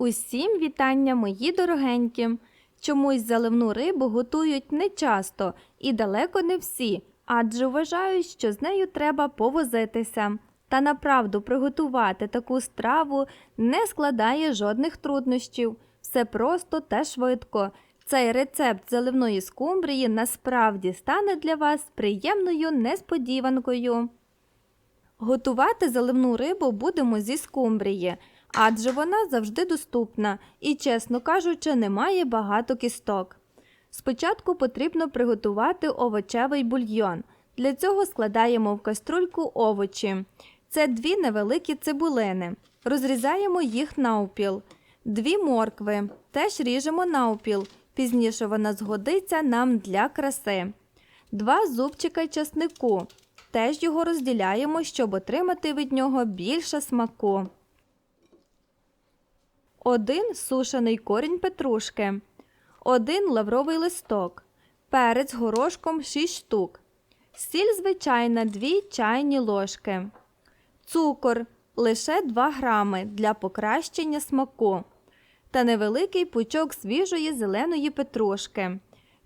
Усім вітання, мої дорогенькі! Чомусь заливну рибу готують не часто і далеко не всі, адже вважають, що з нею треба повозитися. Та направду приготувати таку страву не складає жодних труднощів. Все просто та швидко. Цей рецепт заливної скумбрії насправді стане для вас приємною несподіванкою. Готувати заливну рибу будемо зі скумбрії, адже вона завжди доступна і, чесно кажучи, не має багато кісток. Спочатку потрібно приготувати овочевий бульйон. Для цього складаємо в каструльку овочі. Це дві невеликі цибулини. Розрізаємо їх навпіл. Дві моркви. Теж ріжемо навпіл. Пізніше вона згодиться нам для краси. Два зубчика часнику. Теж його розділяємо, щоб отримати від нього більше смаку. Один сушений корінь петрушки. Один лавровий листок. Перець горошком 6 штук. Сіль звичайна 2 чайні ложки. Цукор лише 2 грами для покращення смаку. Та невеликий пучок свіжої зеленої петрушки.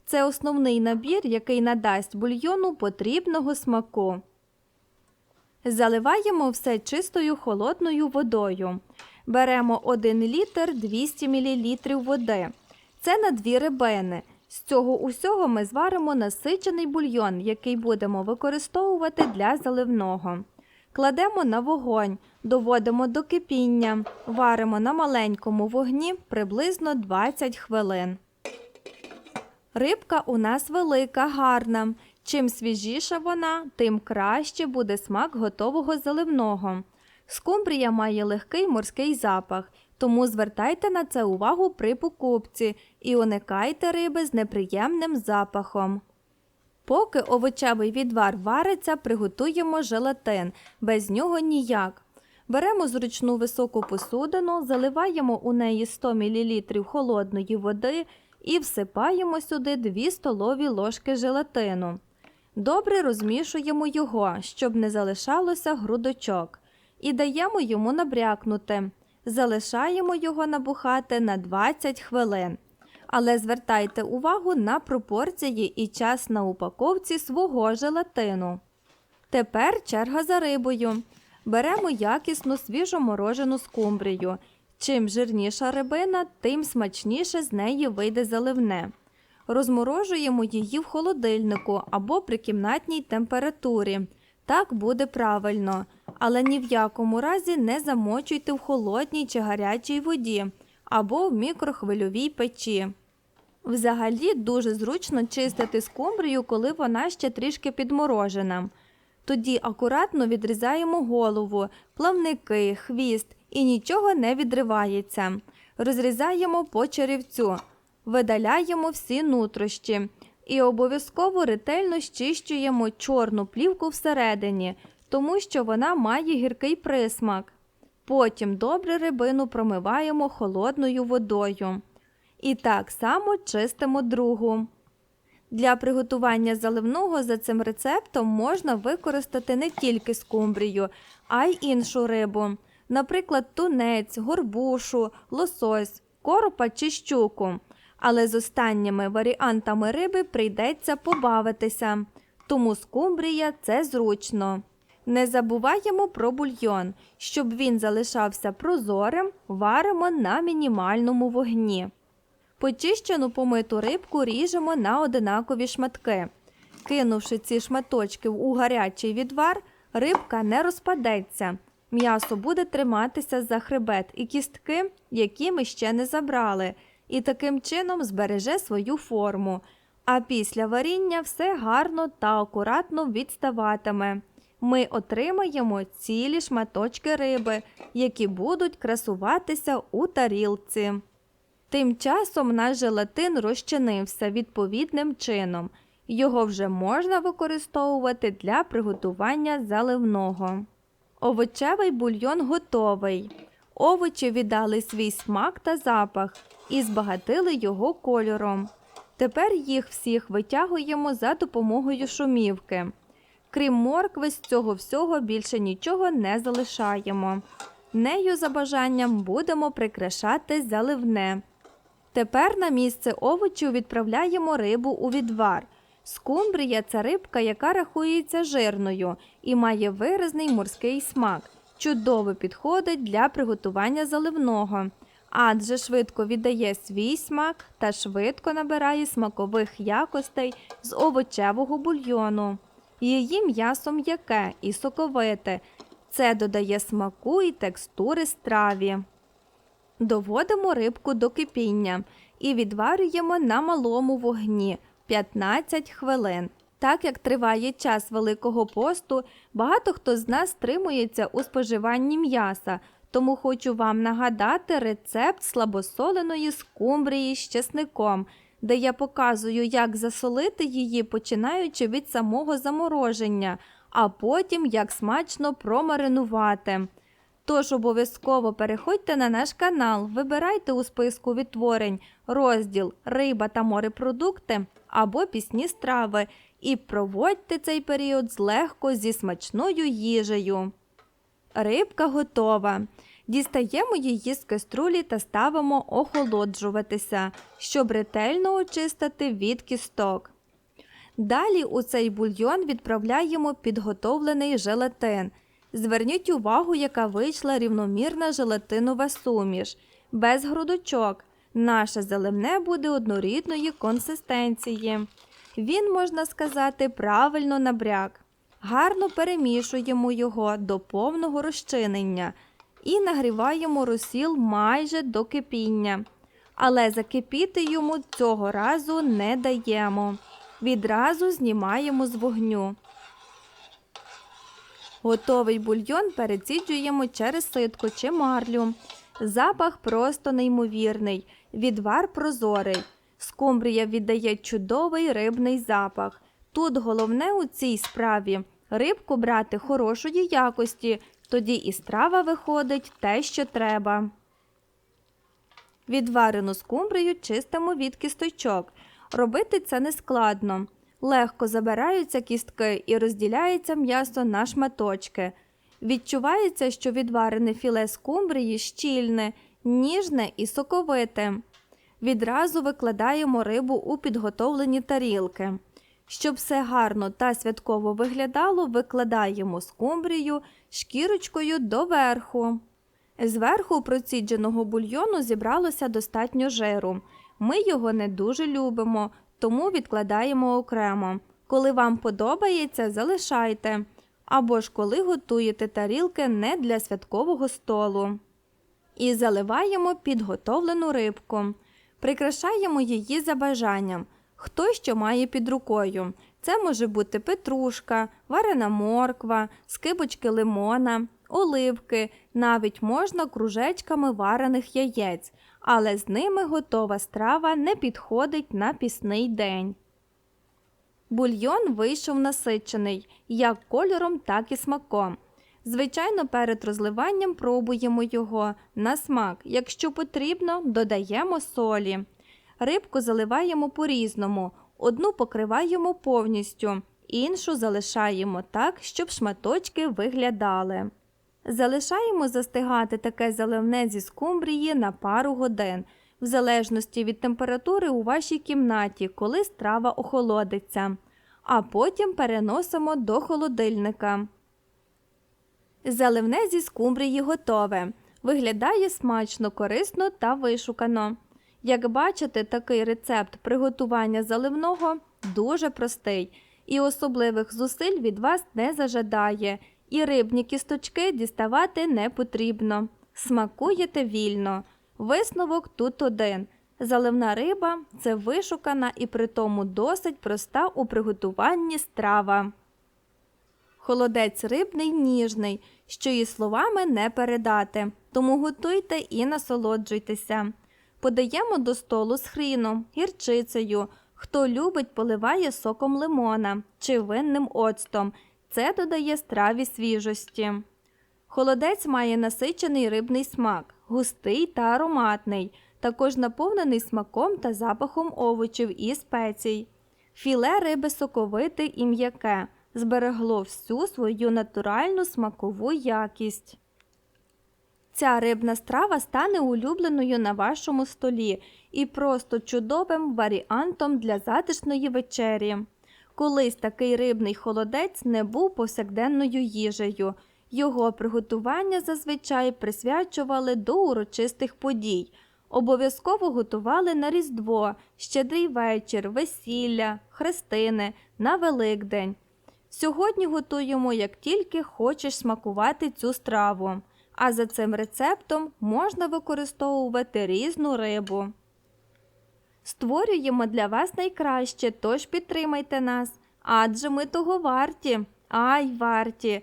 Це основний набір, який надасть бульйону потрібного смаку. Заливаємо все чистою холодною водою. Беремо 1 літр 200 мл води. Це на дві рибини. З цього усього ми зваримо насичений бульйон, який будемо використовувати для заливного. Кладемо на вогонь, доводимо до кипіння, варимо на маленькому вогні приблизно 20 хвилин. Рибка у нас велика, гарна. Чим свіжіша вона, тим краще буде смак готового заливного. Скумбрія має легкий морський запах, тому звертайте на це увагу при покупці і уникайте риби з неприємним запахом. Поки овочевий відвар вариться, приготуємо желатин, без нього ніяк. Беремо зручну високу посудину, заливаємо у неї 100 мл холодної води і всипаємо сюди 2 столові ложки желатину. Добре розмішуємо його, щоб не залишалося грудочок, і даємо йому набрякнути. Залишаємо його набухати на 20 хвилин. Але звертайте увагу на пропорції і час на упаковці свого желатину. Тепер черга за рибою. Беремо якісну свіжоморожену скумбрію. Чим жирніша рибина, тим смачніше з неї вийде заливне. Розморожуємо її в холодильнику або при кімнатній температурі. Так буде правильно, але ні в якому разі не замочуйте в холодній чи гарячій воді або в мікрохвильовій печі. Взагалі дуже зручно чистити скумбрію, коли вона ще трішки підморожена. Тоді акуратно відрізаємо голову, плавники, хвіст і нічого не відривається. Розрізаємо по черевцю, видаляємо всі нутрощі і обов'язково ретельно щищуємо чорну плівку всередині, тому що вона має гіркий присмак. Потім добре рибину промиваємо холодною водою. І так само чистимо другу. Для приготування заливного за цим рецептом можна використати не тільки скумбрію, а й іншу рибу, наприклад, тунець, горбушу, лосось, коропа чи щуку. Але з останніми варіантами риби прийдеться побавитися, тому скумбрія це зручно. Не забуваємо про бульйон. Щоб він залишався прозорим, варимо на мінімальному вогні. Почищену помиту рибку ріжемо на одинакові шматки. Кинувши ці шматочки у гарячий відвар, рибка не розпадеться. М'ясо буде триматися за хребет і кістки, які ми ще не забрали, і таким чином збереже свою форму. А після варіння все гарно та акуратно відставатиме. Ми отримаємо цілі шматочки риби, які будуть красуватися у тарілці. Тим часом наш желатин розчинився відповідним чином. Його вже можна використовувати для приготування заливного. Овочевий бульйон готовий. Овочі віддали свій смак та запах і збагатили його кольором. Тепер їх всіх витягуємо за допомогою шумівки. Крім моркви, з цього всього більше нічого не залишаємо. Нею за бажанням будемо прикрашати заливне. Тепер на місце овочів відправляємо рибу у відвар. Скумбрія це рибка, яка рахується жирною і має виразний морський смак. Чудово підходить для приготування заливного, адже швидко віддає свій смак та швидко набирає смакових якостей з овочевого бульйону. Її м'ясо м'яке і соковите. Це додає смаку і текстури страві. Доводимо рибку до кипіння і відварюємо на малому вогні 15 хвилин. Так як триває час Великого посту, багато хто з нас стримується у споживанні м'яса, тому хочу вам нагадати рецепт слабосоленої скумбрії з чесником, де я показую, як засолити її, починаючи від самого замороження, а потім як смачно промаринувати. Тож обов'язково переходьте на наш канал, вибирайте у списку відтворень розділ Риба та морепродукти або пісні страви і проводьте цей період злегко зі смачною їжею. Рибка готова. Дістаємо її з каструлі та ставимо охолоджуватися, щоб ретельно очистити від кісток. Далі у цей бульйон відправляємо підготовлений желатин. Зверніть увагу, яка вийшла рівномірна желатинова суміш, без грудочок. Наше заливне буде однорідної консистенції. Він, можна сказати, правильно набряк. Гарно перемішуємо його до повного розчинення і нагріваємо розсіл майже до кипіння. Але закипіти йому цього разу не даємо. Відразу знімаємо з вогню. Готовий бульйон переціджуємо через ситку чи марлю. Запах просто неймовірний, відвар прозорий. Скумбрія віддає чудовий рибний запах. Тут головне у цій справі рибку брати хорошої якості, тоді і страва виходить те, що треба. Відварену скумбрію чистимо від кісточок. Робити це не складно. Легко забираються кістки і розділяється м'ясо на шматочки. Відчувається, що відварене філе скумбрії щільне, ніжне і соковите. Відразу викладаємо рибу у підготовлені тарілки. Щоб все гарно та святково виглядало, викладаємо скумбрію шкірочкою доверху. Зверху процідженого бульйону зібралося достатньо жиру. Ми його не дуже любимо, тому відкладаємо окремо. Коли вам подобається, залишайте. Або ж коли готуєте тарілки не для святкового столу. І заливаємо підготовлену рибку. Прикрашаємо її за бажанням. Хто що має під рукою. Це може бути петрушка, варена морква, скибочки лимона, оливки, навіть можна кружечками варених яєць, але з ними готова страва не підходить на пісний день. Бульйон вийшов насичений як кольором, так і смаком. Звичайно, перед розливанням пробуємо його на смак. Якщо потрібно, додаємо солі. Рибку заливаємо по-різному, одну покриваємо повністю, іншу залишаємо так, щоб шматочки виглядали. Залишаємо застигати таке заливне зі скумбрії на пару годин, в залежності від температури у вашій кімнаті, коли страва охолодиться, а потім переносимо до холодильника. Заливне зі скумбрії готове. Виглядає смачно, корисно та вишукано. Як бачите, такий рецепт приготування заливного дуже простий і особливих зусиль від вас не зажадає, і рибні кісточки діставати не потрібно. Смакуєте вільно. Висновок тут один. Заливна риба це вишукана і при тому досить проста у приготуванні страва. Холодець рибний ніжний, що і словами не передати, тому готуйте і насолоджуйтеся. Подаємо до столу з хріном, гірчицею. Хто любить, поливає соком лимона чи винним оцтом. Це додає страві свіжості. Холодець має насичений рибний смак, густий та ароматний, також наповнений смаком та запахом овочів і спецій. Філе риби соковите і м'яке, зберегло всю свою натуральну смакову якість. Ця рибна страва стане улюбленою на вашому столі і просто чудовим варіантом для затишної вечері. Колись такий рибний холодець не був повсякденною їжею. Його приготування зазвичай присвячували до урочистих подій. Обов'язково готували на Різдво, щедрий вечір, весілля, хрестини, на Великдень. Сьогодні готуємо, як тільки хочеш смакувати цю страву. А за цим рецептом можна використовувати різну рибу. Створюємо для вас найкраще, тож підтримайте нас. Адже ми того варті. Ай, варті!